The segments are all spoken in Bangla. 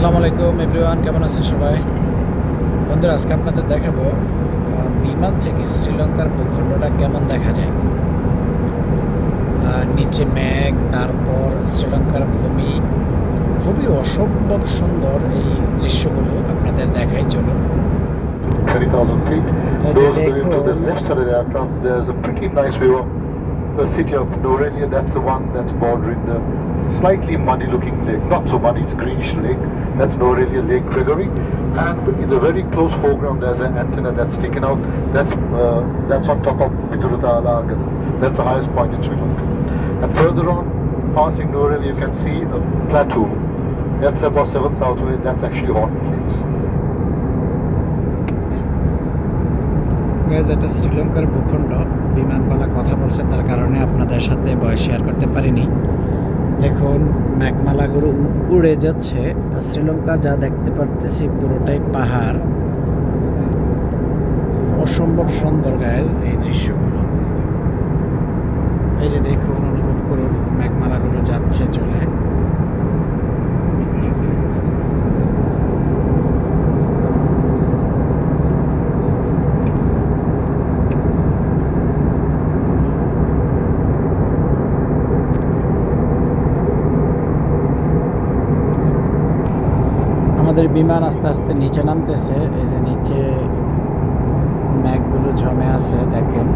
আসসালামু আলাইকুম এভরিওয়ান কেমন আছেন সবাই? বন্ধুরা আজকে আপনাদের দেখাবো বিমান থেকে শ্রীলঙ্কার ভূখণ্ডটা কেমন দেখা যায়। নিচে ম্যাঘ তারপর শ্রীলঙ্কার ভূমি। খুবই অসম্ভব সুন্দর এই দৃশ্যগুলো আপনাদের দেখাই চলুন। The city of Norelia, that's the one that's slightly muddy looking lake. Not so muddy, it's greenish lake. That's Norelia Lake Gregory. And in the very close foreground, there's an antenna that's sticking out. That's uh, that's on top of Piduruta Alagala. That's the highest point in Sri Lanka. And further on, passing Norelia, you can see a plateau. That's about 7,000 feet. That's actually hot plains. Guys এটা শ্রীলঙ্কার ভূখণ্ড বিমানবালা কথা বলছে তার কারণে আপনাদের সাথে ভয় শেয়ার করতে পারিনি দেখুন গরু উড়ে যাচ্ছে। আর শ্রীলঙ্কা যা দেখতে পারতেছি পুরোটাই পাহাড়। অসম্ভব সুন্দর গায়েজ এই দৃশ্যগুলো এই যে দেখুন অনুভব করুন মেঘমালাগুলো যাচ্ছে চলে আমাদের বিমান আস্তে আস্তে নিচে নামতেছে, এই যে নিচে ম্যাগগুলো জমে আছে, দেখেন,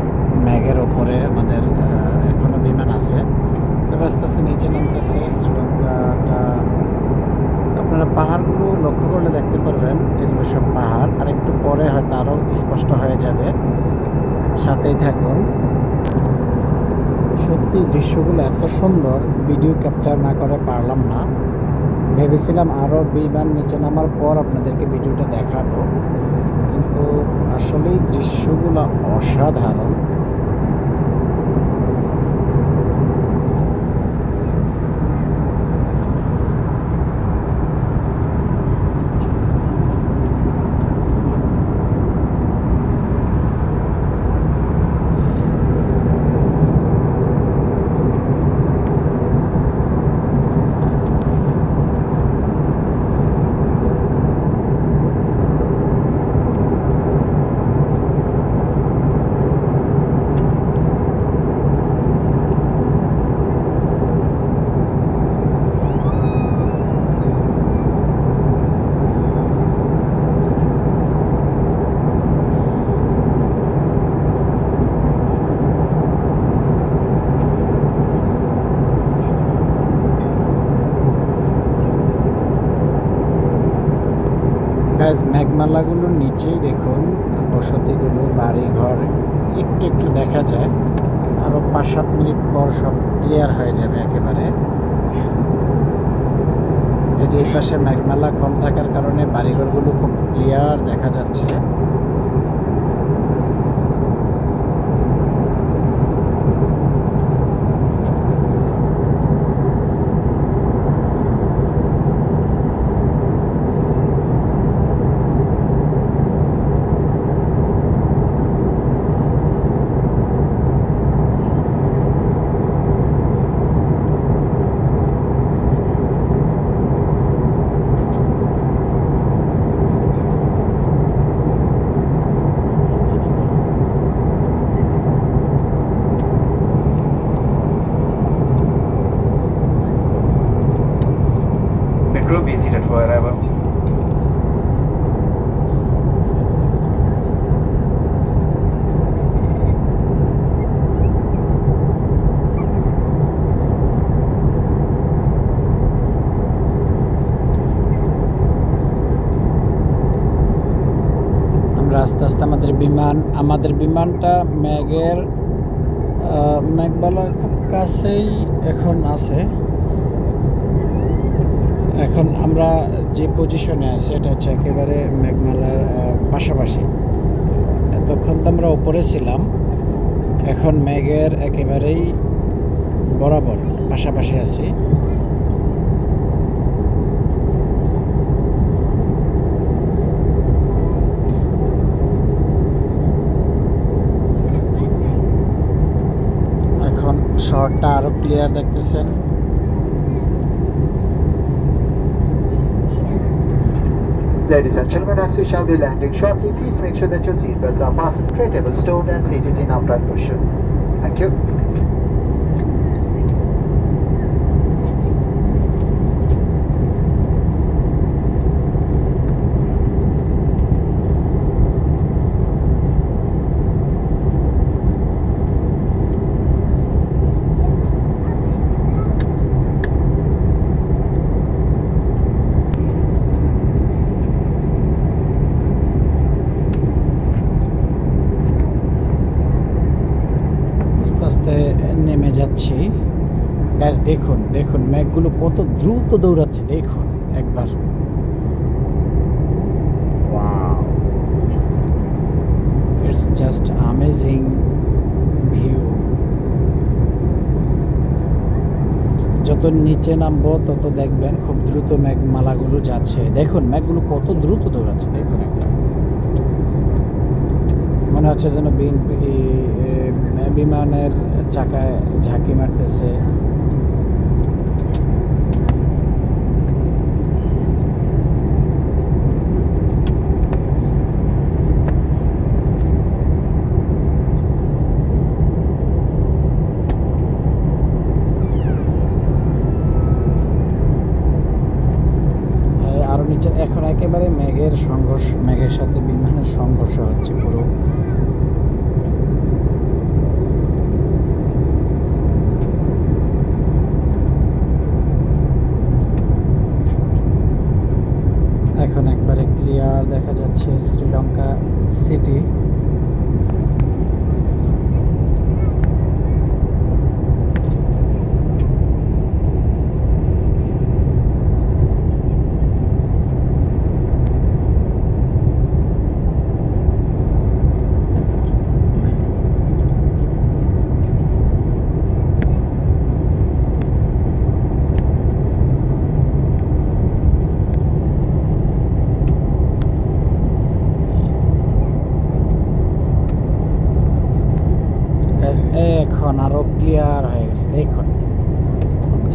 ম্যাগের ওপরে আমাদের এখনও বিমান আছে। তবে আস্তে আস্তে নিচে নামতেছে, শ্রীলঙ্কাটা, আপনারা পাহাড়গুলো লক্ষ্য করলে দেখতে পারবেন, এগুলো সব পাহাড়, আর একটু পরে হয়তো আরও স্পষ্ট হয়ে যাবে। সাথেই থাকুন। সত্যি দৃশ্যগুলো এত সুন্দর ভিডিও ক্যাপচার না করে পারলাম না। ভেবেছিলাম আরও বিমান নিচে নামার পর আপনাদেরকে ভিডিওটা দেখাবো। কিন্তু আসলেই দৃশ্যগুলো অসাধারণ গাছ মেঘমালাগুলোর নিচেই দেখুন, বসতিগুলো, বাড়িঘর, একটু একটু দেখা যায়। আরও পাঁচ সাত মিনিট পর সব ক্লিয়ার হয়ে যাবে একেবারে। এই যে এই পাশে ম্যাগমালা কম থাকার কারণে বাড়িঘরগুলো খুব ক্লিয়ার দেখা যাচ্ছে। The be seated for arrival. আমরা আস্তে আস্তে আমাদের বিমান, আমাদের বিমানটা ম্যাগের মেঘবালার খুব কাছেই এখন আছে এখন আমরা যে পজিশনে আছি, এটা হচ্ছে একেবারে মেঘমালার পাশাপাশি। এতক্ষণ তো আমরা ওপরে ছিলাম, এখন ম্যাগের একেবারেই বরাবর পাশাপাশি আছি। এখন শহরটা আরও ক্লিয়ার দেখতেছেন। Ladies and gentlemen, as we shall be landing shortly, please make sure that your seatbelts are fastened, tray table stowed, and seat is in upright position. Thank you. দেখুন, ম্যাকগুলো কত দ্রুত দৌড়াচ্ছে, দেখুন, একবার। ইটস জাস্ট আমেজিং ভিউ যত নিচে নামবো, তত দেখবেন খুব দ্রুত ম্যাগমালাগুলো যাচ্ছে। দেখুন ম্যাগগুলো কত দ্রুত দৌড়াচ্ছে, দেখুন একবার। মনে হচ্ছে যেন বিমানের চাকায় ঝাঁকি মারতেছে এই আরও নিচে এখন একেবারে মেঘের সংঘর্ষ মেঘের সাথে বিমানের সংঘর্ষ হচ্ছে পুরো। এখন একবারে ক্লিয়ার দেখা যাচ্ছে শ্রীলঙ্কা সিটি Guys, এখন আরও ক্লিয়ার হয়ে গেছে। দেখুন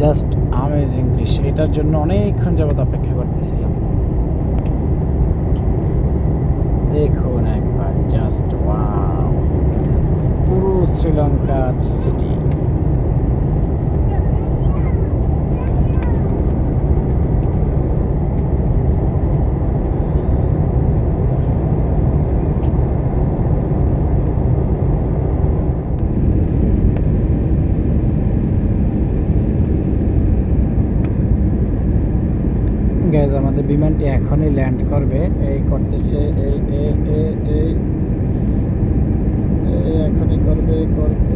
জাস্ট আমেজিং দৃশ্য। এটার জন্য অনেকক্ষণ যাবত অপেক্ষা করতেছিলাম। দেখুন একবার জাস্ট ওয়াও পুরো শ্রীলঙ্কা সিটি গ্যাস আমাদের বিমানটি এখনই ল্যান্ড করবে। এই করতেছে এই এখনই করবে করবে।